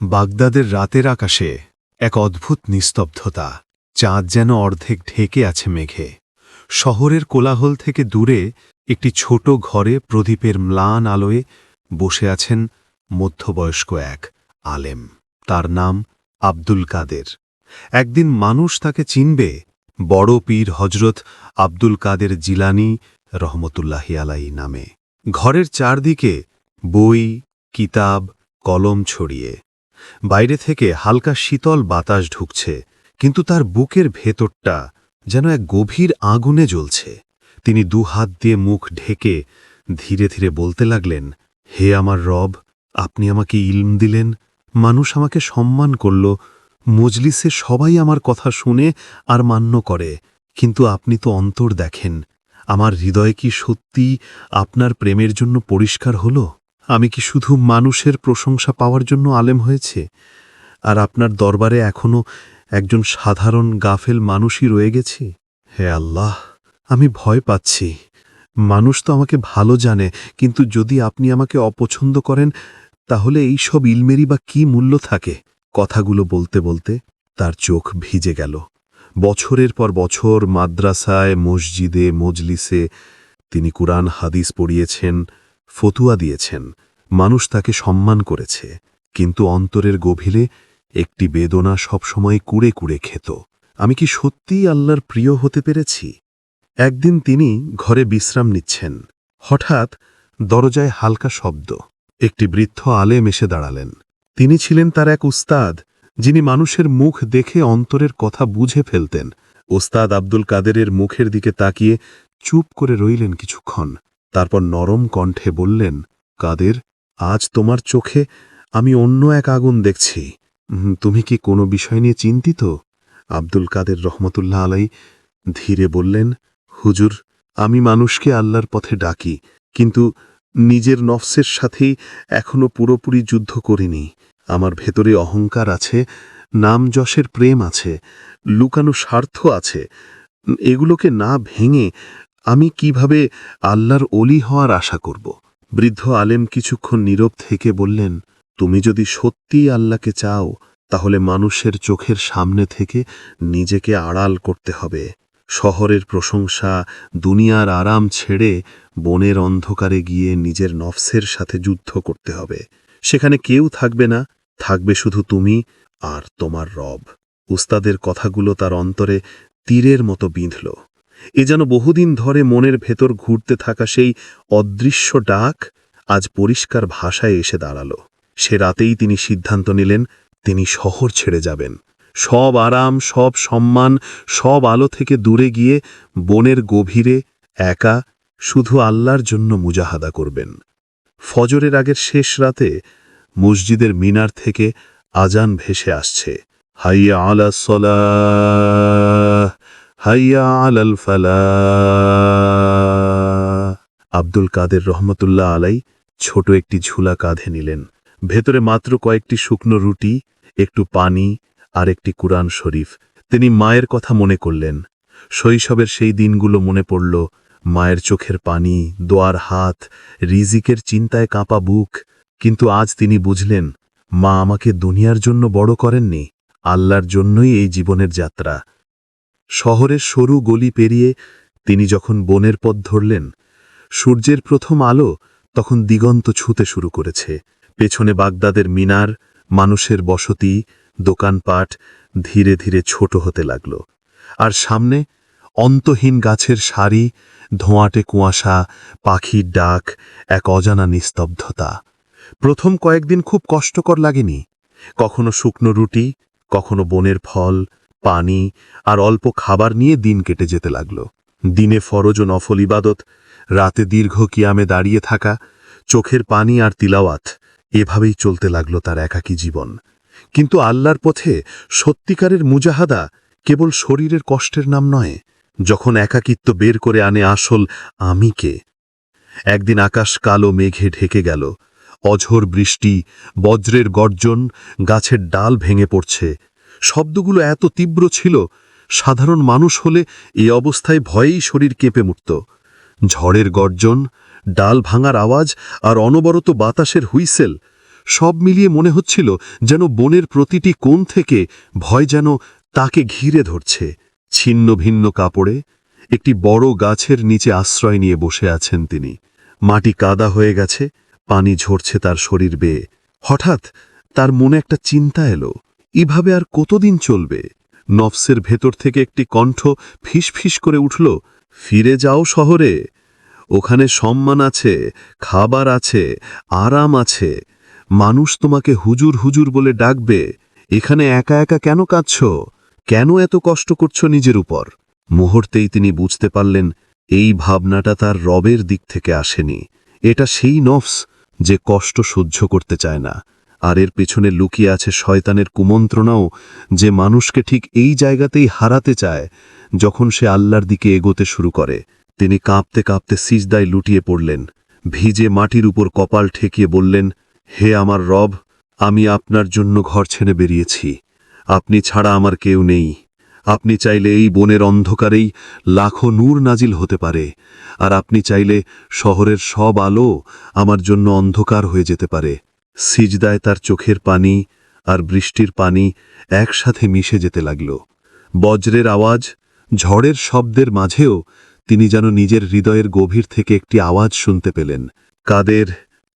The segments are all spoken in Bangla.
বাগদাদের রাতের আকাশে এক অদ্ভুত নিস্তব্ধতা, চাঁদ যেন অর্ধেক ঢেকে আছে মেঘে। শহরের কোলাহল থেকে দূরে একটি ছোট ঘরে প্রদীপের ম্লান আলোয় বসে আছেন মধ্যবয়স্ক এক আলেম। তার নাম আব্দুল কাদের। একদিন মানুষ তাকে চিনবে, বড় পীর হজরত আব্দুল কাদের জিলানি রহমতুল্লাহি আলাই নামে। ঘরের চারদিকে বই, কিতাব, কলম ছড়িয়ে। বাইরে থেকে হালকা শীতল বাতাস ঢুকছে, কিন্তু তার বুকের ভেতরটা যেন এক গভীর আগুনে জ্বলছে। তিনি দুহাত দিয়ে মুখ ঢেকে ধীরে ধীরে বলতে লাগলেন, হে আমার রব, আপনি আমাকে ইলম দিলেন, মানুষ আমাকে সম্মান করল, মজলিসে সবাই আমার কথা শুনে আর মান্য করে, কিন্তু আপনি তো অন্তর দেখেন, আমার হৃদয় কি সত্যি আপনার প্রেমের জন্য পরিষ্কার হলো? আমি কি শুধু মানুষের প্রশংসা পাওয়ার জন্য আলেম হয়েছে? আর আপনার দরবারে এখনও একজন সাধারণ গাফেল মানুষই রয়ে গেছি? হে আল্লাহ, আমি ভয় পাচ্ছি। মানুষ তো আমাকে ভালো জানে, কিন্তু যদি আপনি আমাকে অপছন্দ করেন, তাহলে এই সব ইলমেরই বা কি মূল্য থাকে? কথাগুলো বলতে বলতে তার চোখ ভিজে গেল। বছরের পর বছর মাদ্রাসায়, মসজিদে, মজলিসে তিনি কুরআন, হাদিস পড়িয়েছেন। ফতুয়া দিয়েছেন। মানুষ তাকে সম্মান করেছে, কিন্তু অন্তরের গভীরে একটি বেদনা সবসময় কুড়ে কুড়ে খেত। আমি কি সত্যিই আল্লাহর প্রিয় হতে পেরেছি? একদিন তিনি ঘরে বিশ্রাম নিচ্ছেন। হঠাৎ দরজায় হালকা শব্দ। একটি বৃদ্ধ আলেম এসে দাঁড়ালেন। তিনি ছিলেন তার এক উস্তাদ, যিনি মানুষের মুখ দেখে অন্তরের কথা বুঝে ফেলতেন। ওস্তাদ আব্দুল কাদেরের মুখের দিকে তাকিয়ে চুপ করে রইলেন কিছুক্ষণ। তারপর নরম কণ্ঠে বললেন, কাদের, আজ তোমার চোখে আমি অন্য এক আগুন দেখছি। তুমি কি কোনো বিষয় নিয়ে চিন্তিত? আব্দুল কাদের রহমতুল্লাহ আলাই ধীরে বললেন, হুজুর, আমি মানুষকে আল্লাহর পথে ডাকি, কিন্তু নিজের নফসের সাথেই এখনও পুরোপুরি যুদ্ধ করিনি। আমার ভেতরে অহংকার আছে, নাম যশের প্রেম আছে, লুকানো স্বার্থ আছে। এগুলোকে না ভেঙে আমি কীভাবে আল্লাহর অলি হওয়ার আশা করব? বৃদ্ধ আলেম কিছুক্ষণ নীরব থেকে বললেন, তুমি যদি সত্যিই আল্লাহকে চাও, তাহলে মানুষের চোখের সামনে থেকে নিজেকে আড়াল করতে হবে। শহরের প্রশংসা, দুনিয়ার আরাম ছেড়ে বনের অন্ধকারে গিয়ে নিজের নফসের সাথে যুদ্ধ করতে হবে। সেখানে কেউ থাকবে না, থাকবে শুধু তুমি আর তোমার রব। উস্তাদের কথাগুলো তার অন্তরে তীরের মতো বিঁধল। এ যেন বহুদিন ধরে মনের ভেতর ঘুরতে থাকা সেই অদৃশ্য ডাক আজ পরিষ্কার ভাষায় এসে দাঁড়াল। সে রাতেই তিনি সিদ্ধান্ত নিলেন, তিনি শহর ছেড়ে যাবেন। সব আরাম, সব সম্মান, সব আলো থেকে দূরে গিয়ে বনের গভীরে একা শুধু আল্লাহর জন্য মুজাহাদা করবেন। ফজরের আগের শেষ রাতে মসজিদের মিনার থেকে আজান ভেসে আসছে। হাইয়া আলা সলাহ হাইয়া আলাল ফালাহ আব্দুল কাদের রহমতুল্লাহ আলাই ছোট একটি ঝুলা কাঁধে নিলেন। ভেতরে মাত্র কয়েকটি শুকনো রুটি, একটু পানি আর একটি কুরআন শরীফ। তিনি মায়ের কথা মনে করলেন। শৈশবের সেই দিনগুলো মনে পড়ল, মায়ের চোখের পানি, দোয়ার হাত, রিজিকের চিন্তায় কাঁপা বুক। কিন্তু আজ তিনি বুঝলেন, মা আমাকে দুনিয়ার জন্য বড় করেননি, আল্লাহর জন্যই এই জীবনের যাত্রা। শহরের সরু গলি পেরিয়ে তিনি যখন বনের পথ ধরলেন, সূর্যের প্রথম আলো তখন দিগন্ত ছুতে শুরু করেছে। পেছনে বাগদাদের মিনার, মানুষের বসতি, দোকানপাট ধীরে ধীরে ছোট হতে লাগল। আর সামনে অন্তহীন গাছের সারি, ধোঁয়াটে কুয়াশা, পাখির ডাক, এক অজানা নিস্তব্ধতা। প্রথম কয়েকদিন খুব কষ্টকর লাগেনি। কখনো শুকনো রুটি, কখনো বনের ফল পানি আর অল্প খাবার নিয়ে দিন কেটে যেতে লাগল। দিনে ফরজ ও নফল ইবাদত, রাতে দীর্ঘ কিয়ামে দাঁড়িয়ে থাকা, চোখের পানি আর তিলাওয়াত, এভাবেই চলতে লাগল তার একাকী জীবন। কিন্তু আল্লাহর পথে সত্যিকারের মুজাহাদা কেবল শরীরের কষ্টের নাম নয়, যখন একাকিত্ব বের করে আনে আসল আমিকে একদিন আকাশ কালো মেঘে ঢেকে গেল, অঝোর বৃষ্টি, বজ্রের গর্জন, গাছের ডাল ভেঙে পড়ছে শব্দগুলো এত তীব্র ছিল, সাধারণ মানুষ হলে এই অবস্থায় ভয়েই শরীর কেঁপে উঠত। ঝড়ের গর্জন, ডাল ভাঙার আওয়াজ আর অনবরত বাতাসের হুইসেল সব মিলিয়ে মনে হচ্ছিল যেন বনের প্রতিটি কোণ থেকে ভয় যেন তাকে ঘিরে ধরছে। ছিন্ন ভিন্ন কাপড়ে একটি বড় গাছের নিচে আশ্রয় নিয়ে বসে আছেন তিনি। মাটি কাদা হয়ে গেছে, পানি ঝরছে তার শরীর বেয়ে। হঠাৎ তার মনে একটা চিন্তা এলো। এভাবে আর কতদিন চলবে? নফসের ভেতর থেকে একটি কণ্ঠ ফিসফিস করে উঠল, ফিরে যাও শহরে। ওখানে সম্মান আছে, খাবার আছে, আরাম আছে। মানুষ তোমাকে হুজুর হুজুর বলে ডাকবে। এখানে একা একা কেন কাঁদছ? কেন এত কষ্ট করছ নিজের উপর? মুহূর্তেই তিনি বুঝতে পারলেন, এই ভাবনাটা তার রবের দিক থেকে আসেনি। এটা সেই নফস যে কষ্ট সহ্য করতে চায় না। আর এর পেছনে লুকিয়ে আছে শয়তানের কুমন্ত্রণাও যে মানুষকে ঠিক এই জায়গাতেই হারাতে চায়, যখন সে আল্লাহর দিকে এগোতে শুরু করে। তিনি কাঁপতে কাঁপতে সিজদায় লুটিয়ে পড়লেন, ভিজে মাটির উপর কপাল ঠেকিয়ে বললেন, হে আমার রব, আমি আপনার জন্য ঘর ছেড়ে বেরিয়েছি। আপনি ছাড়া আমার কেউ নেই। আপনি চাইলে এই বনের অন্ধকারেই লাখো নূর নাজিল হতে পারে, আর আপনি চাইলে শহরের সব আলো আমার জন্য অন্ধকার হয়ে যেতে পারে। সিজদায় তার চোখের পানি আর বৃষ্টির পানি একসাথে মিশে যেতে লাগল। বজ্রের আওয়াজ, ঝড়ের শব্দের মাঝেও তিনি যেন নিজের হৃদয়ের গভীর থেকে একটি আওয়াজ শুনতে পেলেন। কাদের,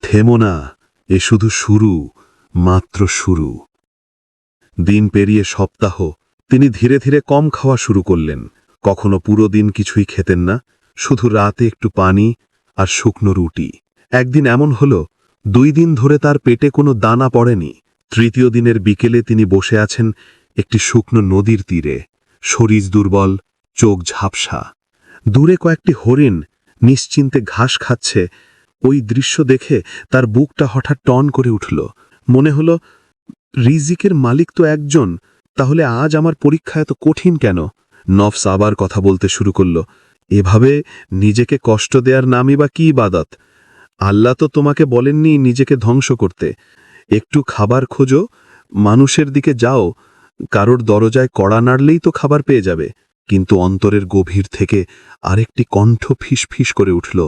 থেমো না, এ শুধু শুরু, মাত্র শুরু। দিন পেরিয়ে সপ্তাহ, তিনি ধীরে ধীরে কম খাওয়া শুরু করলেন। কখনো পুরো দিন কিছুই খেতেন না, শুধু রাতে একটু পানি আর শুকনো রুটি। একদিন এমন হল দুই দিন ধরে তার পেটে কোনো দানা পড়েনি। তৃতীয় দিনের বিকেলে তিনি বসে আছেন একটি শুকনো নদীর তীরে। শরীর দুর্বল, চোখ ঝাপসা। দূরে কয়েকটি হরিণ নিশ্চিন্তে ঘাস খাচ্ছে। ওই দৃশ্য দেখে তার বুকটা হঠাৎ টন করে উঠল। মনে হল, রিজিকের মালিক তো একজন, তাহলে আজ আমার পরীক্ষা এত কঠিন কেন? নফস আবার কথা বলতে শুরু করল, এভাবে নিজেকে কষ্ট দেওয়ার নামই বা কি বাদত আল্লাহ তো তোমাকে বলেননি নিজেকে ধ্বংস করতে। একটু খাবার খোঁজো, মানুষের দিকে যাও, কারোর দরজায় কড়া নাড়লেই তো খাবার পেয়ে যাবে। কিন্তু অন্তরের গভীর থেকে আরেকটি কণ্ঠ ফিস ফিস করে উঠল,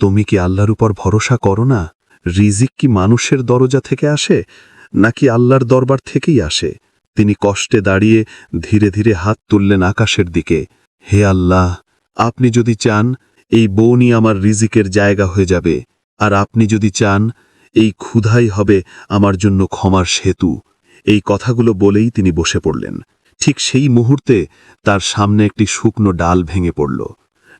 তুমি কি আল্লাহর উপর ভরসা করো না? রিজিক কি মানুষের দরজা থেকে আসে, নাকি আল্লাহর দরবার থেকেই আসে? তিনি কষ্টে দাঁড়িয়ে ধীরে ধীরে হাত তুললেন আকাশের দিকে। হে আল্লাহ, আপনি যদি চান, এই বনই আমার রিজিকের জায়গা হয়ে যাবে। আর আপনি যদি চান, এই ক্ষুধাই হবে আমার জন্য ক্ষমার সেতু। এই কথাগুলো বলেই তিনি বসে পড়লেন। ঠিক সেই মুহূর্তে তার সামনে একটি শুকনো ডাল ভেঙে পড়ল।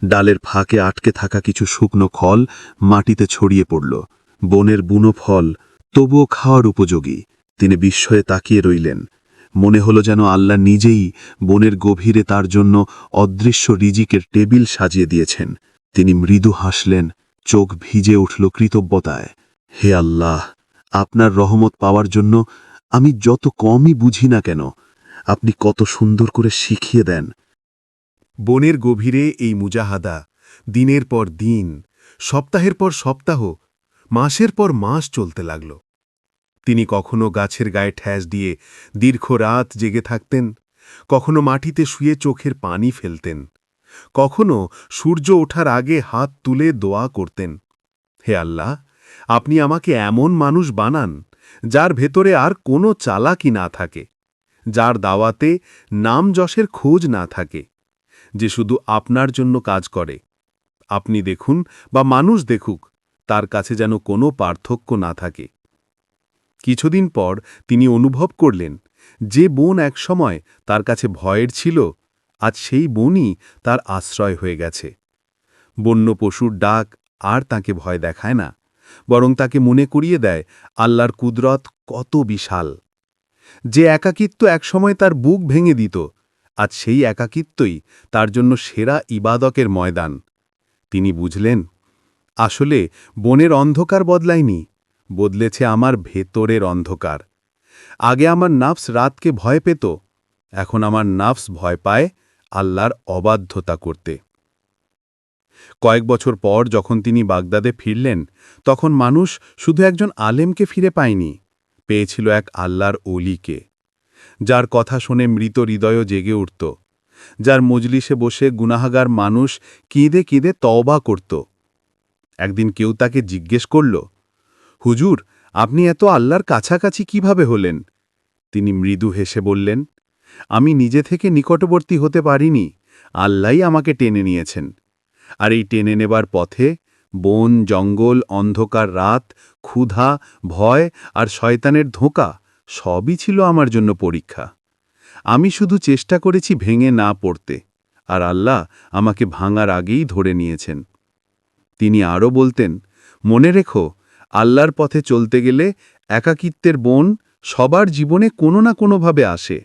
ডালের ফাঁকে আটকে থাকা কিছু শুকনো খল মাটিতে ছড়িয়ে পড়ল। বনের বুনো ফল তবুও খাওয়ার উপযোগী। তিনি বিস্ময়ে তাকিয়ে রইলেন। মনে হলো যেন আল্লাহ নিজেই বনের গভীরে তার জন্য অদৃশ্য রিজিকের টেবিল সাজিয়ে দিয়েছেন। তিনি মৃদু হাসলেন। চোখ ভিজে উঠল কৃতজ্ঞতায়। হে আল্লাহ, আপনার রহমত পাওয়ার জন্য আমি যত কমই বুঝি না কেন, আপনি কত সুন্দর করে শিখিয়ে দেন। বনের গভীরে এই মুজাহাদা, দিনের পর দিন, সপ্তাহের পর সপ্তাহ, মাসের পর মাস চলতে লাগল। তিনি কখনো গাছের গায়ে ঠ্যাস দিয়ে দীর্ঘ রাত জেগে থাকতেন, কখনো মাটিতে শুয়ে চোখের পানি ফেলতেন। কখনো সূর্য ওঠার আগে হাত তুলে দোয়া করতেন, হে আল্লাহ, আপনি আমাকে এমন মানুষ বানান, যার ভেতরে আর কোনো চালাকি না থাকে, যার দাওয়াতে নাম যশের খোঁজ না থাকে, যে শুধু আপনার জন্য কাজ করে। আপনি দেখুন বা মানুষ দেখুক, তার কাছে যেন কোনো পার্থক্য না থাকে। কিছুদিন পর তিনি অনুভব করলেন, যে বোন একসময় তার কাছে ভয়ের ছিল আজ সেই বনই তার আশ্রয় হয়ে গেছে। বন্য পশুর ডাক আর তাকে ভয় দেখায় না, বরং তাকে মনে করিয়ে দেয় আল্লাহর কুদরত কত বিশাল। যে একাকিত্ব একসময় তার বুক ভেঙে দিত, আজ সেই একাকিত্বই তার জন্য সেরা ইবাদকের ময়দান। তিনি বুঝলেন, আসলে বনের অন্ধকার বদলায়নি, বদলেছে আমার ভেতরের অন্ধকার। আগে আমার নাফস রাতকে ভয় পেত, এখন আমার নাফস ভয় পায় আল্লাহর অবাধ্যতা করতে। কয়েক বছর পর যখন তিনি বাগদাদে ফিরলেন, তখন মানুষ শুধু একজন আলেমকে ফিরে পায়নি, পেয়েছিল এক আল্লাহর অলিকে যার কথা শুনে মৃত হৃদয় জেগে উঠত, যার মজলিসে বসে গুনাহাগার মানুষ কেঁদে কেঁদে তওবা করত। একদিন কেউ তাকে জিজ্ঞেস করল, হুজুর, আপনি এত আল্লাহর কাছাকাছি কীভাবে হলেন? তিনি মৃদু হেসে বললেন আমি নিজে থেকে নিকটবর্তী হতে পারিনি, আল্লাহই আমাকে টেনে নিয়েছেন। আর এই টেনে নেবার পথে বন, জঙ্গল, অন্ধকার, রাত, ক্ষুধা, ভয় আর শয়তানের ধোঁকা সবই ছিল আমার জন্য পরীক্ষা। আমি শুধু চেষ্টা করেছি ভেঙে না পড়তে, আর আল্লাহ আমাকে ভাঙার আগেই ধরে নিয়েছেন। তিনি আরও বলতেন, মনে রেখো, আল্লাহর পথে চলতে গেলে একাকিত্বের বন সবার জীবনে কোনো না কোনোভাবে আসে।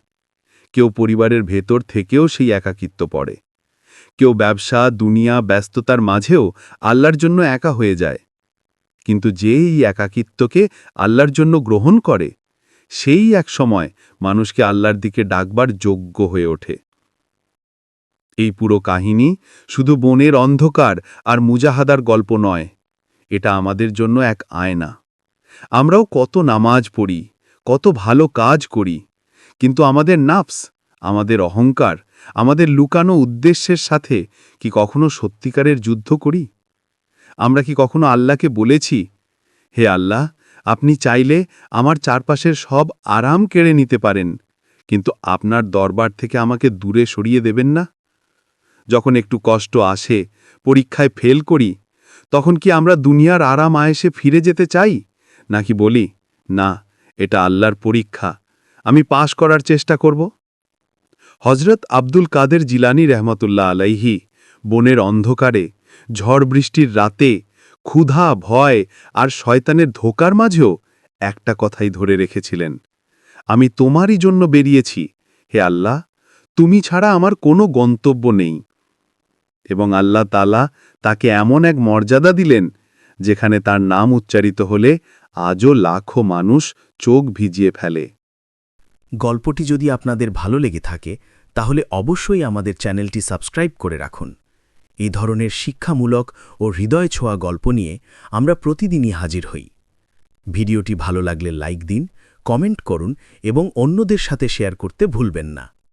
কেউ পরিবারের ভেতর থেকেও সেই একাকিত্ব পড়ে। কেউ ব্যবসা, দুনিয়া, ব্যস্ততার মাঝেও আল্লাহর জন্য একা হয়ে যায়। কিন্তু যে এই একাকিত্বকে আল্লাহর জন্য গ্রহণ করে, সেই এক সময় মানুষকে আল্লাহর দিকে ডাকবার যোগ্য হয়ে ওঠে। এই পুরো কাহিনী শুধু বনের অন্ধকার আর মুজাহাদার গল্প নয়, এটা আমাদের জন্য এক আয়না। আমরাও কত নামাজ পড়ি, কত ভালো কাজ করি কিন্তু আমাদের নাফস, আমাদের অহংকার, আমাদের লুকানো উদ্দেশ্যের সাথে কি কখনো সত্যিকারের যুদ্ধ করি? আমরা কি কখনো আল্লাহকে বলেছি, হে আল্লাহ, আপনি চাইলে আমার চারপাশের সব আরাম কেড়ে নিতে পারেন, কিন্তু আপনার দরবার থেকে আমাকে দূরে সরিয়ে দেবেন না? যখন একটু কষ্ট আসে, পরীক্ষায় ফেল করি, তখন কি আমরা দুনিয়ার আরাম আয়েসে ফিরে যেতে চাই? নাকি বলি, না, এটা আল্লাহর পরীক্ষা আমি পাশ করার চেষ্টা করব? হজরত আব্দুল কাদের জিলানি রহমতুল্লাহ আলাইহি বনের অন্ধকারে, ঝড় বৃষ্টির রাতে, ক্ষুধা, ভয় আর শয়তানের ধোকার মাঝেও একটা কথাই ধরে রেখেছিলেন। আমি তোমারই জন্য বেরিয়েছি। হে আল্লাহ, তুমি ছাড়া আমার কোনো গন্তব্য নেই। এবং আল্লাহ তালা তাকে এমন এক মর্যাদা দিলেন, যেখানে তার নাম উচ্চারিত হলে আজও লাখো মানুষ চোখ ভিজিয়ে ফেলে। গল্পটি যদি আপনাদের ভালো লেগে থাকে, তাহলে অবশ্যই আমাদের চ্যানেলটি সাবস্ক্রাইব করে রাখুন। এই ধরনের শিক্ষামূলক ও হৃদয় ছোঁয়া গল্প নিয়ে আমরা প্রতিদিনই হাজির হই। ভিডিওটি ভালো লাগলে লাইক দিন, কমেন্ট করুন এবং অন্যদের সাথে শেয়ার করতে ভুলবেন না।